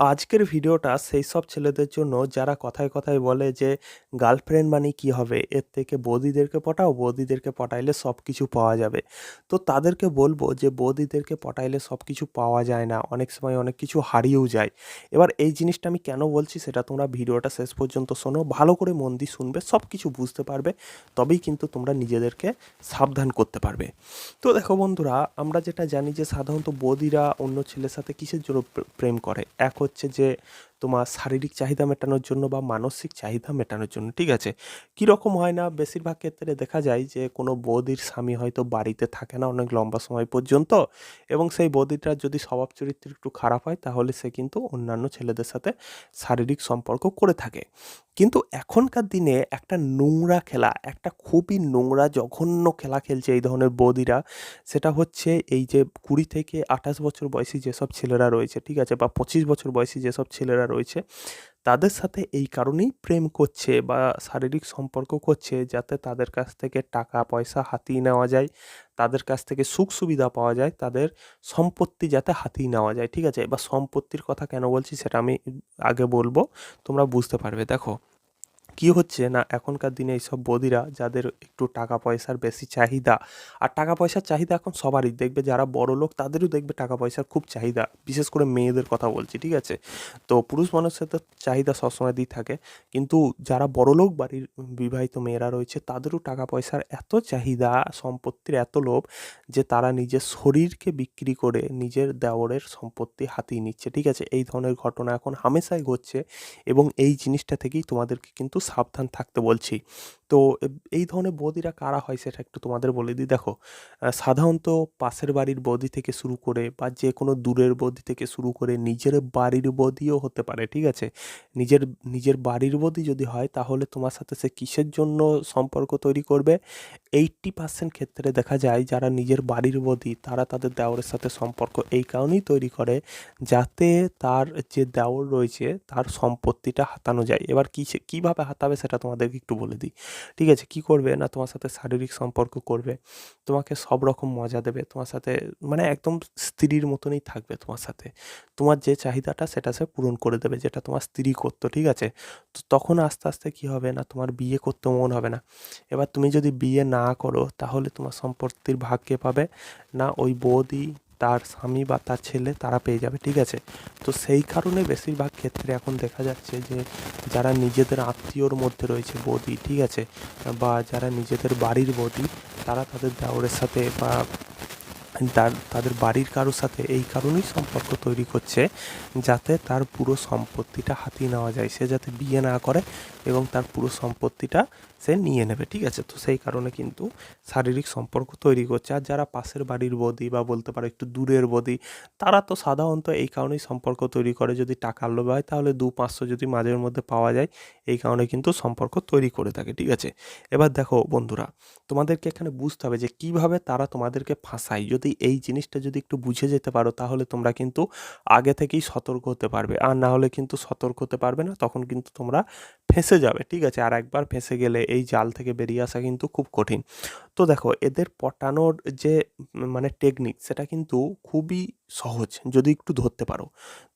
আজকের ভিডিওটা সেই সব ছেলেদের জন্য যারা কথায় কথায় বলে যে গার্লফ্রেন্ড মানে কি হবে? এর থেকে বৌদিদেরকে পটাও, বৌদিদেরকে পটাইলে সব কিছু পাওয়া যাবে। তো তাদেরকে বলব যে, বৌদিদেরকে পটাইলে সব কিছু পাওয়া যায় না, অনেক সময় অনেক কিছু হারিয়েও যায়। এবার এই জিনিসটা আমি কেন বলছি সেটা তোমরা ভিডিওটা শেষ পর্যন্ত শোনো, ভালো করে মন দিয়ে শুনবে সব কিছু বুঝতে পারবে, তবেই কিন্তু তোমরা নিজেদেরকে সাবধান করতে পারবে। তো দেখো বন্ধুরা, আমরা যেটা জানি যে, সাধারণত বৌদিরা অন্য ছেলের সাথে কিসের জন্য প্রেম করে? এক হচ্ছে যে তোমার শারীরিক চাহিদা মেটানোর জন্য বা মানসিক চাহিদা মেটানোর জন্য, ঠিক আছে? কীরকম হয় না? বেশিরভাগ ক্ষেত্রে দেখা যায় যে কোনো বৌদির স্বামী হয়তো বাড়িতে থাকে না অনেক লম্বা সময় পর্যন্ত এবং সেই বৌদিটার যদি স্বভাব চরিত্র একটু খারাপ হয় তাহলে সে কিন্তু অন্যান্য ছেলেদের সাথে শারীরিক সম্পর্ক করে থাকে। কিন্তু এখনকার দিনে একটা নোংরা খেলা, একটা খুবই নোংরা, জঘন্য খেলা খেলছে এই ধরনের বৌদিরা। সেটা হচ্ছে এই যে কুড়ি থেকে আঠাশ বছর বয়সী যেসব ছেলেরা রয়েছে, ঠিক আছে, বা পঁচিশ বছর বয়সী যেসব ছেলেরা রয়েছে, তাদের সাথে এই কারণেই প্রেম করছে বা শারীরিক সম্পর্ক করছে যাতে তাদের কাছ থেকে টাকা, পয়সা হাতিয়ে নেওয়া যায়, তাদের কাছ থেকে সুখ সুবিধা পাওয়া যায়, তাদের সম্পত্তি যাতে হাতিয়ে নেওয়া যায়, ঠিক আছে? বা সম্পত্তির কথা কেন বলছি সেটা আমি আগে বলব, তোমরা বুঝতে পারবে। দেখো কি হচ্ছে না এখনকার দিনে এইসব বদিরা যাদের একটু টাকা পয়সার বেশি চাহিদা, আর টাকা পয়সার চাহিদা এখন সবারই। দেখবে যারা বড় লোক তাদেরও দেখবে টাকা পয়সার খুব চাহিদা, বিশেষ করে মেয়েদের কথা বলছি, ঠিক আছে? তো পুরুষ মানুষের তো চাহিদা সবসময় দিয়ে থাকে, কিন্তু যারা বড় লোক বাড়ির বিবাহিত মেয়েরা রয়েছে তাদেরও টাকা পয়সার এত চাহিদা, সম্পত্তির এত লোভ যে তারা নিজের শরীরকে বিক্রি করে নিজের দেওরের সম্পত্তি হাতিয়ে নিচ্ছে, ঠিক আছে? এই ধরনের ঘটনা এখন হামেশাই ঘটছে এবং এই জিনিসটা থেকেই তোমাদেরকে কিন্তু সাবধান থাকতে বলছি। তো এই ধরনের বৌদিরা কারা হয় সেটা একটু তোমাদের বলে দিই। দেখো সাধারণত পাশের বাড়ির বৌদি থেকে শুরু করে বা যে কোনো দূরের বৌদি থেকে শুরু করে নিজের বাড়ির বৌদিও হতে পারে, ঠিক আছে? নিজের নিজের বাড়ির বৌদি যদি হয়, তাহলে তোমার সাথে সে কিসের জন্য সম্পর্ক তৈরি করবে? এইট্টি পার্সেন্ট ক্ষেত্রে দেখা যায়, যারা নিজের বাড়ির বৌদি, তারা তাদের দেওরের সাথে সম্পর্ক এই কারণেই তৈরি করে যাতে তার যে দেওর রয়েছে, তার সম্পত্তিটা হাতানো যায়। এবার কী কীভাবে হাতাবে সেটা তোমাদেরকে একটু বলে দিই। ঠিক আছে, কী করবে? না, তোমার সাথে শারীরিক সম্পর্ক করবে। তোমাকে সব রকম মজা দেবে। তোমার সাথে মানে একদম স্ত্রীর মতনই থাকবে তোমার সাথে। তোমার যে চাহিদাটা, সেটা সে পূরণ করে দেবে, যেটা তোমার স্ত্রী করতো, ঠিক আছে? তো তখন আস্তে আস্তে কী হবে না, তোমার বিয়ে করতে মন হবে না। এবার তুমি যদি বিয়ে না করো, তাহলে তোমার সম্পত্তির ভাগ কে পাবে? না, ওই বৌদি তার স্বামী বা তার ছেলে তারা পেয়ে যাবে, ঠিক আছে? তো সেই কারণে বেশিরভাগ ক্ষেত্রে এখন দেখা যাচ্ছে যে যারা নিজেদের আত্মীয়র মধ্যে রয়েছে বদি, ঠিক আছে? বা যারা নিজেদের বাড়ির বদি, তারা তাদের দেওরের সাথে বা তার তাদের বাড়ির কারোর সাথে এই কারণেই সম্পর্ক তৈরি করছে যাতে তার পুরো সম্পত্তিটা হাতিয়ে নেওয়া যায়। সে যাতে বিয়ে না করে এবং তার পুরো সম্পত্তিটা সে নিয়ে নেবে, ঠিক আছে? তো সেই কারণে কিন্তু শারীরিক সম্পর্ক তৈরি করছে। আর যারা পাশের বাড়ির বদি বা বলতে পারো একটু দূরের বদি, তারা তো সাধারণত এই কারণেই সম্পর্ক তৈরি করে। যদি টাকার লোভে হয়, তাহলে দু পাঁচশো যদি মাঝের মধ্যে পাওয়া যায়, এই কারণে কিন্তু সম্পর্ক তৈরি করে থাকে, ঠিক আছে? এবার দেখো বন্ধুরা, তোমাদেরকে এখানে বুঝতে হবে যে কীভাবে তারা তোমাদেরকে ফাঁসায়। যদি এই জিনিসটা যদি একটু বুঝে যেতে পারো, তাহলে তোমরা কিন্তু আগে থেকেই সতর্ক হতে পারবে। আর না হলে কিন্তু সতর্ক হতে পারবে না, তখন কিন্তু তোমরা ফেঁসে যাবে, ঠিক আছে? আর একবার ফেঁসে গেলে এই জাল থেকে বেরিয়ে আসা কিন্তু খুব কঠিন। তো দেখো, এদের পটানোর যে মানে টেকনিক সেটা কিন্তু খুবই সহজ, যদি একটু ধরতে পারো।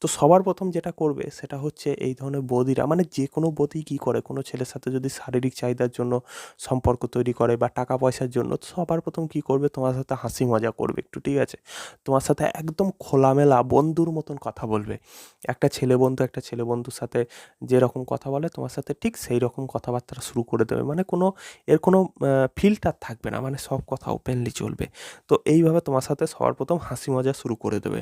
তো সবার প্রথম যেটা করবে সেটা হচ্ছে এই ধরনের বদিরা মানে যে কোনো বদি কী করে, কোনো ছেলের সাথে যদি শারীরিক চাহিদার জন্য সম্পর্ক তৈরি করে বা টাকা পয়সার জন্য সবার প্রথম কী করবে? তোমার সাথে হাসি মজা করবে একটু, ঠিক আছে? তোমার সাথে একদম খোলামেলা, বন্ধুর মতন কথা বলবে। একটা ছেলে বন্ধু, একটা ছেলে বন্ধুর সাথে যেরকম কথা বলে, তোমার সাথে ঠিক সেই রকম কথাবার্তা শুরু করে দেবে। মানে কোনো, এর কোনো ফিল্টার থাকবে না মানে সব কথা ওপেনলি চলবে। তো এইভাবে তোমার সাথে সবার প্রথম হাসি মজা শুরু করে দেবে।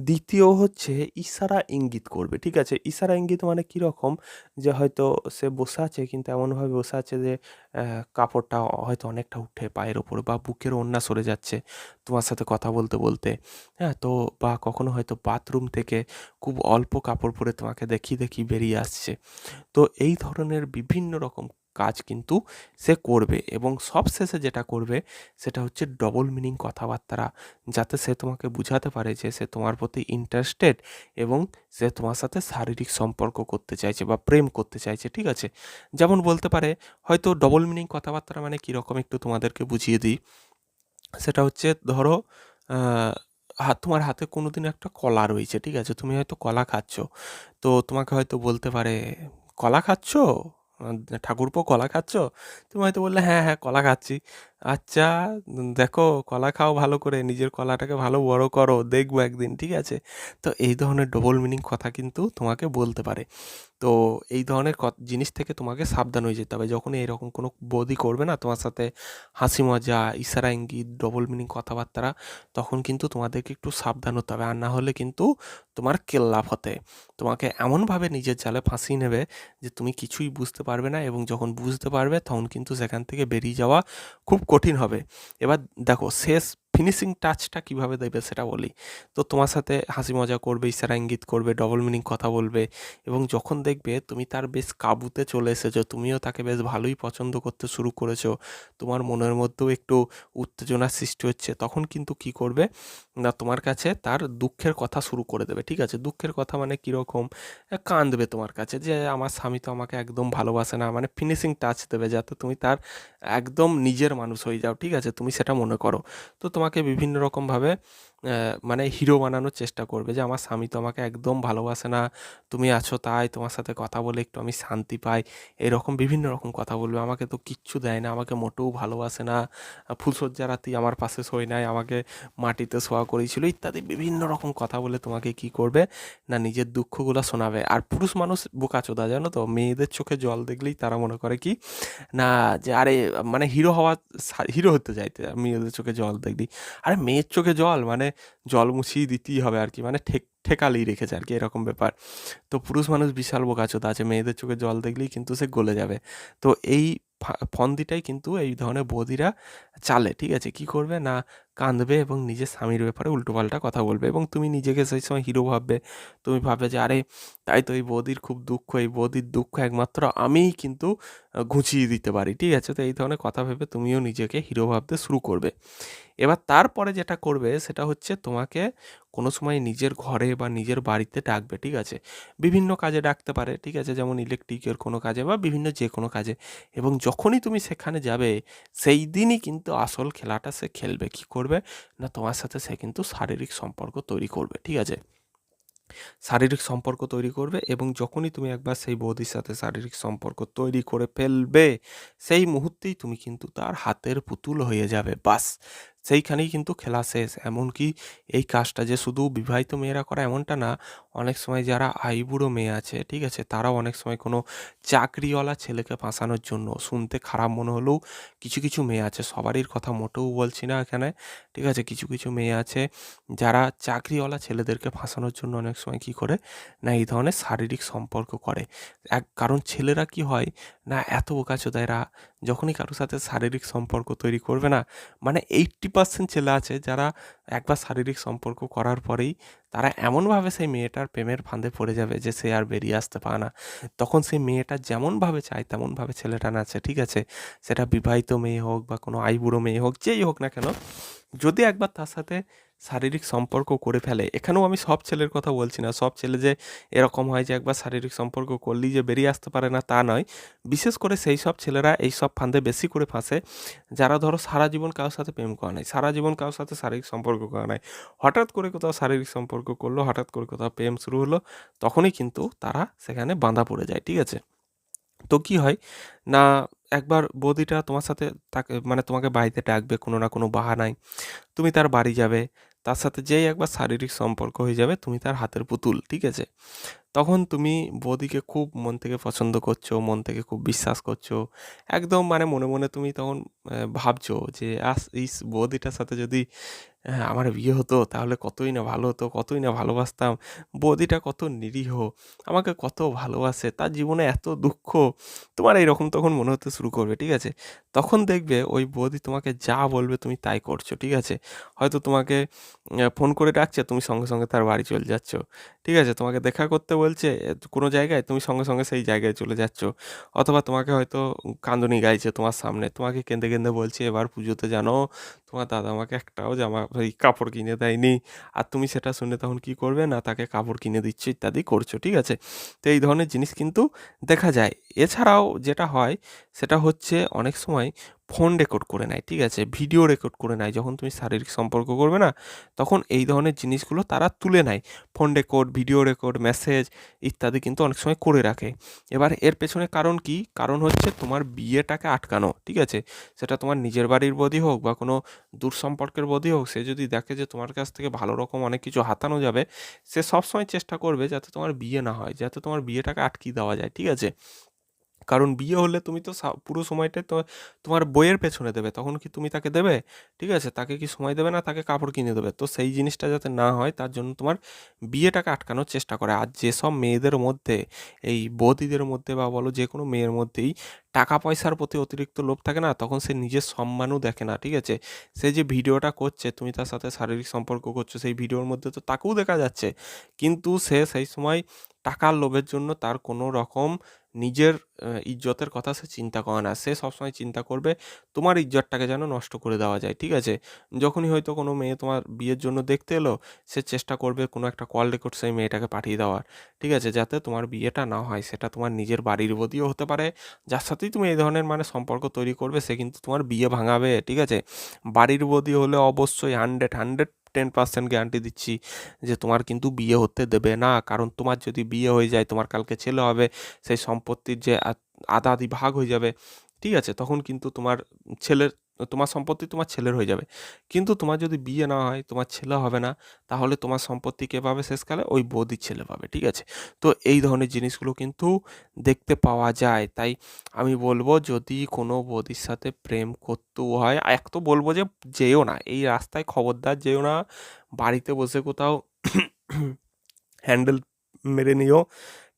দ্বিতীয় হচ্ছে ইশারা ইঙ্গিত করবে, ঠিক আছে? ইশারা ইঙ্গিত মানে কীরকম যে হয়তো সে বসে আছে কিন্তু এমনভাবে বসে আছে যে কাপড়টা হয়তো অনেকটা উঠে পায়ের ওপরে বা বুকের ওড়না সরে যাচ্ছে তোমার সাথে কথা বলতে বলতে। হ্যাঁ তো বা কখনো হয়তো বাথরুম থেকে খুব অল্প কাপড় পরে তোমাকে দেখি দেখি বেরিয়ে আসছে। তো এই ধরনের বিভিন্ন রকম কাজ কিন্তু সে করবে এবং সবশেষে যেটা করবে সেটা হচ্ছে ডবল মিনিং কথাবার্তা যাতে সে তোমাকে বুঝাতে পারে যে সে তোমার প্রতি ইন্টারেস্টেড এবং সে তোমার সাথে শারীরিক সম্পর্ক করতে চাইছে বা প্রেম করতে চাইছে ঠিক আছে? যেমন বলতে পারে হয়তো ডবল মিনিং কথাবার্তা মানে কীরকম একটু তোমাদেরকে বুঝিয়ে দিই। সেটা হচ্ছে ধরো আহ, হা তোমার হাতে কোনো দিন একটা কলা রয়েছে ঠিক আছে? তুমি হয়তো কলা খাচ্ছ। তো তোমাকে হয়তো বলতে পারে কলা খাচ্ছ? ঠাকুরপো কলা খাচ্ছ? তুমি হয়তো বললে হ্যাঁ হ্যাঁ কলা খাচ্ছি। আচ্ছা দেখো কলা খাও ভালো করে, নিজের কলাটাকে ভালো বড় করো, দেখব একদিন, ঠিক আছে? তো এই ধরনের ডবল মিনিং কথা কিন্তু তোমাকে বলতে পারে। তো এই ধরনের জিনিস থেকে তোমাকে সাবধান হয়ে যেতে হবে। যখন এরকম কোনো বদি করবে না তোমার সাথে হাসি মজা, ইশারা ইঙ্গিত ডবল মিনিং কথাবার্তা, তখন কিন্তু তোমাদেরকে একটু সাবধান হতে হবে। আর না হলে কিন্তু তোমার কেল্লাফ হতে। তোমাকে এমনভাবে নিজের জালে ফাঁসিয়ে নেবে যে তুমি কিছুই বুঝতে পারবে না এবং যখন বুঝতে পারবে, তখন কিন্তু সেখান থেকে বেরিয়ে যাওয়া খুব কঠিন হবে। এবার দেখো শেষ ফিনিশিং টাচটা কীভাবে দেবে সেটা বলি। তো তোমার সাথে হাসি মজা করবে ইশারা ইঙ্গিত করবে ডবল মিনিং কথা বলবে এবং যখন দেখবে তুমি তার বেশ কাবুতে চলে এসেছ, তুমিও তাকে বেশ ভালোই পছন্দ করতে শুরু করেছ, তোমার মনের মধ্যেও একটু উত্তেজনার সৃষ্টি হচ্ছে, তখন কিন্তু কি করবে? না, তোমার কাছে তার দুঃখের কথা শুরু করে দেবে, ঠিক আছে? দুঃখের কথা মানে কীরকম? কাঁদবে তোমার কাছে যে, আমার স্বামী তো আমাকে একদম ভালোবাসে না। মানে ফিনিশিং টাচ দেবে যাতে তুমি তার একদম নিজের মানুষ হয়ে যাও, ঠিক আছে? তুমি সেটা মনে করো। তো তোমাকে বিভিন্ন রকমভাবে মানে হিরো বানানোর চেষ্টা করবে যে, আমার স্বামী তো আমাকে একদম ভালোবাসে না, তুমি আছো তাই তোমার সাথে কথা বলে একটু আমি শান্তি পাই। এরকম বিভিন্ন রকম কথা বলবে। আমাকে তো কিচ্ছু দেয় না, আমাকে মোটেও ভালোবাসে না ফুলসজ্জা রাতি আমার পাশে শোয় নাই, আমাকে মাটিতে শোয়া করেছিল। ইত্যাদি বিভিন্ন রকম কথা বলে তোমাকে কি করবে? না, নিজের দুঃখগুলো শোনাবে। আর পুরুষ মানুষ বোকাচোদা, জানো তো? মেয়েদের চোখে জল দেখলেই তারা মনে করে কি? না, যে, আরে মানে হিরো হওয়া হিরো হতে চাইতে, মেয়েদের চোখে জল দেখলি। আরে, মেয়ের চোখে জল? মানে জল মুছিয়ে দিতেই হবে আর কি মানে ঠেক, ঠেকালেই রেখেছে আর কি, এরকম ব্যাপার। তো পুরুষ মানুষ বিশাল বোকাচোদা আছে, মেয়েদের চোখে জল দেখলেই কিন্তু সে গলে যাবে। তো এই ফন্দিটাই কিন্তু এই ধরনের বৌদিরা চালে, ঠিক আছে? কি করবে? না কাঁদবে এবং নিজের স্বামীর ব্যাপারে উল্টোপাল্টা কথা বলবে এবং তুমি নিজেকে সেই সময় হিরো ভাববে। তুমি ভাববে যে, আরে, তাই তো এই বৌদির খুব দুঃখ, এই বৌদির দুঃখ একমাত্র আমিই কিন্তু ঘুচিয়ে দিতে পারি। ঠিক আছে? তো এই ধরনের কথা ভেবে তুমিও নিজেকে হিরো ভাবতে শুরু করবে। এবার তারপরে যেটা করবে সেটা হচ্ছে তোমাকে কোনো সময় নিজের ঘরে বা নিজের বাড়িতে ডাকবে, ঠিক আছে? বিভিন্ন কাজে ডাকতে পারে, ঠিক আছে? যেমন ইলেকট্রিকের কোনো কাজে বা বিভিন্ন যে কোনো কাজে। এবং যখনই তুমি সেখানে যাবে, সেই দিনই কিন্তু আসল খেলাটা সে খেলবে। কি করবে? না, তোমার সাথে সে কিন্তু শারীরিক সম্পর্ক তৈরি করবে, ঠিক আছে? শারীরিক সম্পর্ক তৈরি করবে এবং যখনই তুমি একবার সেই বৌদির সাথে শারীরিক সম্পর্ক তৈরি করে ফেলবে, সেই মুহূর্তেই তুমি কিন্তু তার হাতের পুতুল হয়ে যাবে। বাস! সেইখানেই কিন্তু খেলা শেষ। এমনকি এই কাজটা যে শুধু বিবাহিত মেয়েরা করা এমনটা না, অনেক সময় যারা আইবুড়ো মেয়ে আছে, ঠিক আছে, তারাও অনেক সময় কোনো চাকরিওয়ালা ছেলেকে ফাঁসানোর জন্য শুনতে খারাপ মনে হলেও কিছু কিছু মেয়ে আছে, সবারই কথা মোটেও বলছি না এখানে, ঠিক আছে, কিছু কিছু মেয়ে আছে যারা চাকরিওয়ালা ছেলেদেরকে ফাঁসানোর জন্য অনেক সময় কী করে না, এই ধরনের শারীরিক সম্পর্ক করে। এক কারণ ছেলেরা কি হয় না, এত বোকাচোদা এরা যখনই কারোর সাথে শারীরিক সম্পর্ক তৈরি করবে না মানে এইট্টি পার্সেন্ট ছেলে আছে যারা একবার শারীরিক সম্পর্ক করার পরেই তারা এমনভাবে সেই মেয়েটার প্রেমের ফাঁদে পড়ে যাবে যে সে আর বেরিয়ে আসতে পারে না। তখন সেই মেয়েটা যেমনভাবে চায় তেমনভাবে ছেলেটা নাচে, ঠিক আছে? সেটা বিবাহিত মেয়ে হোক বা কোনো আইবুড়ো মেয়ে হোক, যেই হোক না কেন, যদি একবার তার সাথে শারীরিক সম্পর্ক করে ফেলে। এখানেও আমি সব ছেলের কথা বলছি না। সব ছেলে যে এরকম হয় যে একবার শারীরিক সম্পর্ক করলেই যে বেরিয়ে আসতে পারে না, তা নয়। বিশেষ করে সেই সব ছেলেরা এই সব ফাঁদে বেশি করে ফাঁসে। যারা ধরো সারা জীবন কারোর সাথে প্রেম করা নাই, সারা জীবন কারোর সাথে শারীরিক সম্পর্ক করা নাই, হঠাৎ করে কোথাও শারীরিক সম্পর্ক করল, হঠাৎ করে কোথাও প্রেম শুরু হলো, তখনই কিন্তু তারা সেখানে বাঁধা পড়ে যায়, ঠিক আছে? তো কি হয়? না, একবার বৌদিটা তোমার সাথে তাকে মানে তোমাকে বাড়িতে ডাকবে, কোনো না কোনো বাহানায়। তুমি তার বাড়ি যাবে তার সাথে যেই একবার শারীরিক সম্পর্ক হয়ে যাবে, তুমি তার হাতের পুতুল, ঠিক আছে? তখন তুমি বৌদিকে খুব মন থেকে পছন্দ করছ, মন থেকে খুব বিশ্বাস করছ। একদম মানে মনে মনে তুমি তখন ভাবছ যে, আস, ইস, বৌদিটার সাথে যদি আমার বিয়ে হতো, তাহলে কতই না ভালো হতো, কতই না ভালোবাসতাম। বৌদিটা কত নিরীহ, আমাকে কত ভালোবাসে, তার জীবনে এত দুঃখ। তোমার এইরকম তখন মনে হতে শুরু করবে, ঠিক আছে? তখন দেখবে ওই বৌদি তোমাকে যা বলবে তুমি তাই করছ, ঠিক আছে? হয়তো তোমাকে ফোন করে ডাকছে, তুমি সঙ্গে সঙ্গে তার বাড়ি চলে যাচ্ছ, ঠিক আছে? তোমাকে দেখা করতে বলছে কোনো জায়গায় তুমি সঙ্গে সঙ্গে সেই জায়গায় চলে যাচ্ছ। অথবা তোমাকে হয়তো কাঁদুনি গাইছে তোমার সামনে, তোমাকে কেঁদে কেঁদে বলছে, এবার পুজোতে জানো তোমার দাদা আমাকে একটাও জামা এই কাপড় কিনে দেয়নি। আর তুমি সেটা শুনে তখন কি করবে? না, তাকে কাপড় কিনে দিচ্ছ, ইত্যাদি করছ, ঠিক আছে? তো এই ধরনের জিনিস কিন্তু দেখা যায়। এছাড়াও যেটা হয়, সেটা হচ্ছে অনেক সময় ফোন রেকর্ড করে নেয়, ঠিক আছে? ভিডিও রেকর্ড করে নেয়। যখন তুমি শারীরিক সম্পর্ক করবে না, তখন এই ধরনের জিনিসগুলো তারা তুলে নেয়। Phone record video record message ইত্যাদি কিন্তু অনেক সময় করে রাখে। এবার এর পেছনে কারণ কি? কারণ হচ্ছে তোমার বিয়েটাকে আটকানো, ঠিক আছে? সেটা তোমার নিজের বাড়ির বদি হোক বা কোনো দূর সম্পর্কের বদি হোক, সে যদি দেখে যে তোমার কাছ থেকে ভালো রকম অনেক কিছু হাতানো যাবে, সে সবসময় চেষ্টা করবে যাতে তোমার বিয়ে না হয়, যাতে তোমার বিয়েটাকে আটকিয়ে দেওয়া যায়, ঠিক আছে? কারণ বিয়ে হলে তুমি তো পুরো সময়টা তো তোমার বইয়ের পেছনে দেবে, তখন কি তুমি তাকে দেবে? ঠিক আছে, তাকে কি সময় দেবে না তাকে কাপড় কিনে দেবে? তো সেই জিনিসটা যাতে না হয়, তার জন্য তোমার বিয়েটাকে আটকানোর চেষ্টা করে। আর যেসব মেয়েদের মধ্যে, এই বৌদিদের মধ্যে বা বলো যে কোনো মেয়ের মধ্যেই টাকা পয়সার প্রতি অতিরিক্ত লোভ থাকে না, তখন সে নিজের সম্মানও দেখে না, ঠিক আছে? সে যে ভিডিওটা করছে, তুমি তার সাথে শারীরিক সম্পর্ক করছ, সেই ভিডিওর মধ্যে তো তাকেও দেখা যাচ্ছে। কিন্তু সে সেই সময় টাকার লোভের জন্য তার কোনো রকম নিজের ইজ্জতের কথা সে চিন্তা করে না। সে সবসময় চিন্তা করবে, তোমার ইজ্জতটাকে যেন নষ্ট করে দেওয়া যায়। ঠিক আছে? যখনই হয়তো কোনো মেয়ে তোমার বিয়ের জন্য দেখতে এলো, সে চেষ্টা করবে কোনো একটা কল রেকর্ড সেই মেয়েটাকে পাঠিয়ে দেওয়ার। ঠিক আছে? যাতে তোমার বিয়েটা না হয়। সেটা তোমার নিজের বাড়ির বদিও হতে পারে। যার সাথেই তুমি এই ধরনের মানে সম্পর্ক তৈরি করবে, সে কিন্তু তোমার বিয়ে ভাঙাবে। ঠিক আছে? বাড়ির বদি হলে অবশ্যই hundred hundred ten percent guarantee দিচ্ছি যে তোমার কিন্তু বিয়ে হতে দেবে না। কারণ তোমার যদি বিয়ে হয়ে যায়, তোমার কালকে ছেলে হবে, সেই সম্পত্তির যে আধা আধি ভাগ হয়ে যাবে, ঠিক আছে? তখন কিন্তু তোমার ছেলের তোমার সম্পত্তি তোমার ছেলের হয়ে যাবে। কিন্তু তোমার যদি বিয়ে না হয়, তোমার ছেলে হবে না, তাহলে তোমার সম্পত্তি কে পাবে? শেষকালে ওই বৌদির ছেলে পাবে, ঠিক আছে? তো এই ধরনের জিনিসগুলো কিন্তু দেখতে পাওয়া যায়। তাই আমি বলব, যদি কোনো বৌদির সাথে প্রেম করতেও হয়, এক তো বলব যে যেও না, এই রাস্তায় খবরদার যেও না, বাড়িতে বসে কোথাও হ্যান্ডেল মেরে নিও,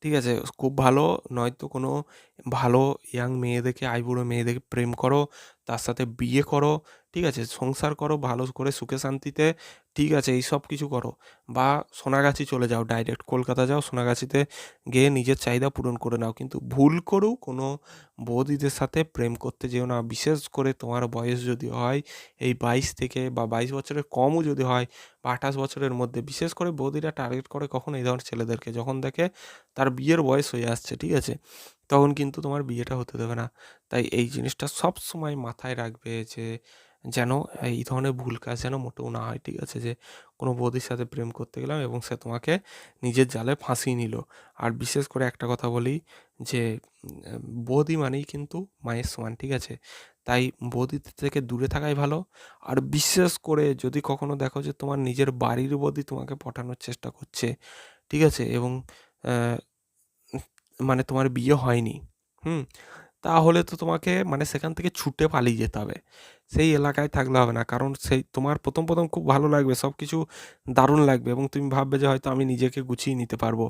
ঠিক আছে? খুব ভালো, নয়তো কোনো ভালো ইয়াং মেয়ে দেখে, আইবুড়ো মেয়ে দেখে প্রেম করো তার সাথে বিয়ে করো ঠিক আছে, সংসার করো, ভালো করে সুখে শান্তিতে, ঠিক আছে, এই সব কিছু করো। বা সোনাগাছি চলে যাও ডাইরেক্ট কলকাতা যাও, সোনাগাছিতে গিয়ে নিজের চাহিদা পূরণ করে নাও। কিন্তু ভুল করেও কোনো বৌদিদের সাথে প্রেম করতে যেও না। বিশেষ করে তোমার বয়স যদি হয়, এই বাইশ থেকে বা বাইশ বছরের কমও যদি হয়, বা আঠাশ বছরের মধ্যে, বিশেষ করে বৌদিরা টার্গেট করে কখন এই ধরনের ছেলেদেরকে। যখন দেখে তার বিয়ের বয়স হয়ে আসছে, ঠিক আছে, তখন কিন্তু তোমার বিয়েটা হতে দেবে না। তাই এই জিনিসটা সব সময় মাথায় রাখবে যে যেন এই ধরনের ভুল কাজ যেন মোটেও না হয়, ঠিক আছে? যে, কোনো বৌদির সাথে প্রেম করতে গেলাম এবং সে তোমাকে নিজের জালে ফাঁসিয়ে নিল। আর বিশেষ করে একটা কথা বলি যে বৌদি মানেই কিন্তু মায়ের সমান, ঠিক আছে? তাই বৌদি থেকে দূরে থাকাই ভালো। আর বিশেষ করে যদি কখনো দেখো যে, তোমার নিজের বাড়ির বৌদি তোমাকে পটানোর চেষ্টা করছে, ঠিক আছে? এবং মানে তোমার বিয়ে হয়নি, হুম? তাহলে তো তোমাকে মানে সেখান থেকে ছুটে পালিয়ে যেতে হবে। সেই এলাকায় থাকলে হবে না। কারণ সেই তোমার প্রথম প্রথম খুব ভালো লাগবে সব কিছু দারুণ লাগবে এবং তুমি ভাববে যে হয়তো আমি নিজেকে গুছিয়ে নিতে পারব।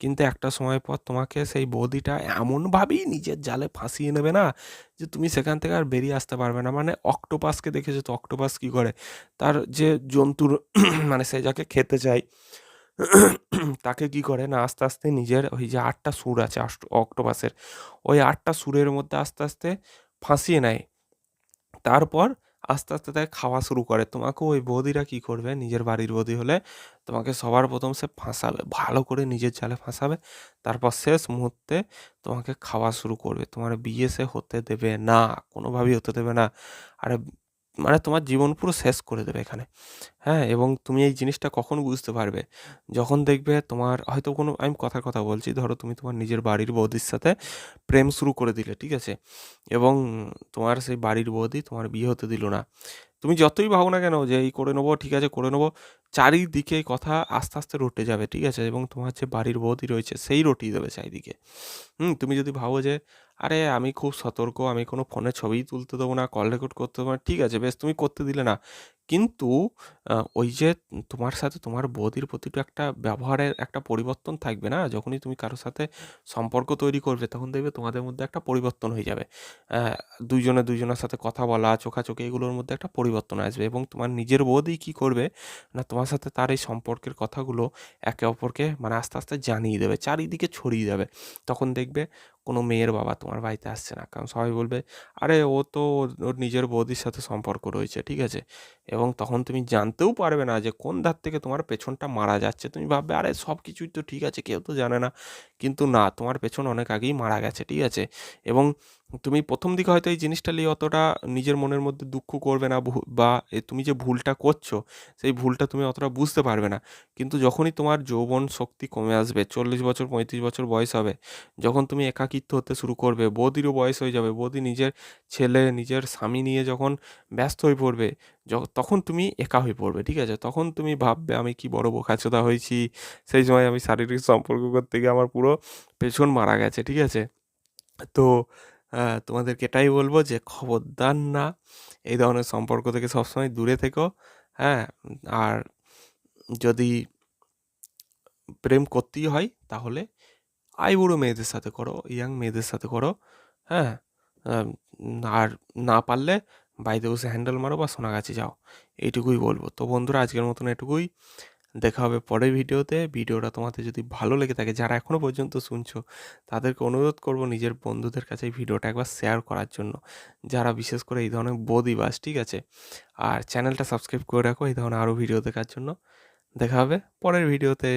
কিন্তু একটা সময় পর তোমাকে সেই বৌদিটা এমনভাবেই নিজের জালে ফাঁসিয়ে নেবে না যে তুমি সেখান থেকে আর বেরিয়ে আসতে পারবে না। মানে অক্টোপাসকে দেখেছ তো, অক্টোপাস কী করে? তার যে জন্তুর মানে সে যাকে খেতে চায় তাকে কি করে না, আস্তে আস্তে নিজের ওই যে আটটা সুর আছে অক্টোপাসের, ওই আটটা সুরের মধ্যে আস্তে আস্তে ফাঁসিয়ে নেয়। তারপর আস্তে আস্তে তাকে খাওয়া শুরু করে। তোমাকেও ওই বৌদিরা কি করবে, নিজের বাড়ির বৌদি হলে তোমাকে সবার প্রথম সে ফাঁসাবে, ভালো করে নিজের জালে ফাঁসাবে। তারপর শেষ মুহূর্তে তোমাকে খাওয়া শুরু করবে। তোমার বিয়ে সে হতে দেবে না, কোনোভাবেই হতে দেবে না। আর মানে তোমার জীবন পুরো শেষ করে দেবে এখানে। হ্যাঁ এবং তুমি এই জিনিসটা কখন বুঝতে পারবে। যখন দেখবে তোমার, হয়তো কোনো, আমি কথার কথা বলছি, ধরো তুমি তোমার নিজের বাড়ির বৌদির সাথে প্রেম শুরু করে দিলে, ঠিক আছে? এবং তোমার সেই বাড়ির বৌদি তোমার বিয়ে হতে দিল না। তুমি যতই ভাবো না কেন যে এই করে নেব, ঠিক আছে, করে নেব, চারিদিকে কথা আস্তে আস্তে রটে যাবে, ঠিক আছে? এবং তোমার যে বাড়ির বৌদি রয়েছে, সেই রটিয়ে দেবে চারিদিকে। হুম, তুমি যদি ভাবো যে, আরে, আমি খুব সতর্ক, আমি কোনো ফোনে ছবিই তুলতে দেবো না, কল রেকর্ড করতে দেবো না, ঠিক আছে, বেশ, তুমি করতে দিলে না। কিন্তু ওই যে তোমার সাথে তোমার বৌদির প্রতি একটা ব্যবহারের একটা পরিবর্তন থাকবে না? যখনই তুমি কারোর সাথে সম্পর্ক তৈরি করবে, তখন দেখবে তোমাদের মধ্যে একটা পরিবর্তন হয়ে যাবে। দুইজনে দুইজনের সাথে কথা বলা, চোখাচোখি এগুলোর মধ্যে একটা পরিবর্তন আসবে এবং তোমার নিজের বৌদি কী করবে? না, তোমার সাথে তার এই সম্পর্কের কথাগুলো একে অপরকে মানে আস্তে আস্তে জানিয়ে দেবে, চারিদিকে ছড়িয়ে দেবে। তখন দেখবে কোনো মেয়ের বাবা তোমার বাড়িতে আসছে না। কারণ সবাই বলবে, আরে, ও তো ওর- নিজের বৌদির সাথে সম্পর্ক রয়েছে, ঠিক আছে? এবং তখন তুমি জানতেও পারবে না যে কোন ধার থেকে তোমার পেছনটা মারা যাচ্ছে। তুমি ভাববে, আরে, সব কিছুই তো ঠিক আছে, কেউ তো জানে না। কিন্তু না, তোমার পেছন অনেক আগেই মারা গেছে, ঠিক আছে? এবং তুমি প্রথম দিকে হয়তো এই জিনিসটা নিয়ে অতটা নিজের মনের মধ্যে দুঃখ করবে না বা তুমি যে ভুলটা করছ, সেই ভুলটা তুমি অতটা বুঝতে পারবে না। কিন্তু যখনই তোমার যৌবন শক্তি কমে আসবে, চল্লিশ বছর, পঁয়ত্রিশ বছর বয়স হবে, যখন তুমি একাকিত্ব হতে শুরু করবে, বৌদিরও বয়স হয়ে যাবে, বৌদি নিজের ছেলে, নিজের স্বামী নিয়ে যখন ব্যস্ত হয়ে পড়বে তখন তুমি একা হয়ে পড়বে, ঠিক আছে? তখন তুমি ভাববে, আমি কি বড় বোকাচোদা হয়েছি? সেই সময় আমি শারীরিক সম্পর্ক করতে গিয়ে আমার পুরো পেছন মারা গেছে, ঠিক আছে? তো তোমাদেরকে এটাই বলব যে খবরদার না। এই ধরনের সম্পর্ক থেকে সবসময় দূরে থেকো হ্যাঁ? আর যদি প্রেম করতেই হয় তাহলে আইবুড়ো মেয়েদের সাথে করো, ইয়াং মেয়েদের সাথে করো হ্যাঁ? আর না পারলে বাড়িতে বসে হ্যান্ডেল মারো বা সোনাগাছি যাও। এইটুকুই বলব। তো বন্ধুরা, আজকের মতন এটুকুই। দেখা হবে পরের ভিডিওতে। ভিডিওটা তোমাদের যদি ভালো লেগে থাকে, যারা এখনও পর্যন্ত শুনছো, তাদেরকে অনুরোধ করব নিজের বন্ধুদের কাছে ভিডিওটা একবার শেয়ার করার জন্য। যারা বিশেষ করে এই ধরনের বদিবাস ঠিক আছে? আর চ্যানেলটা সাবস্ক্রাইব করে রাখো, এই ধরনের আরও ভিডিও দেখার জন্য। দেখা হবে পরের ভিডিওতে।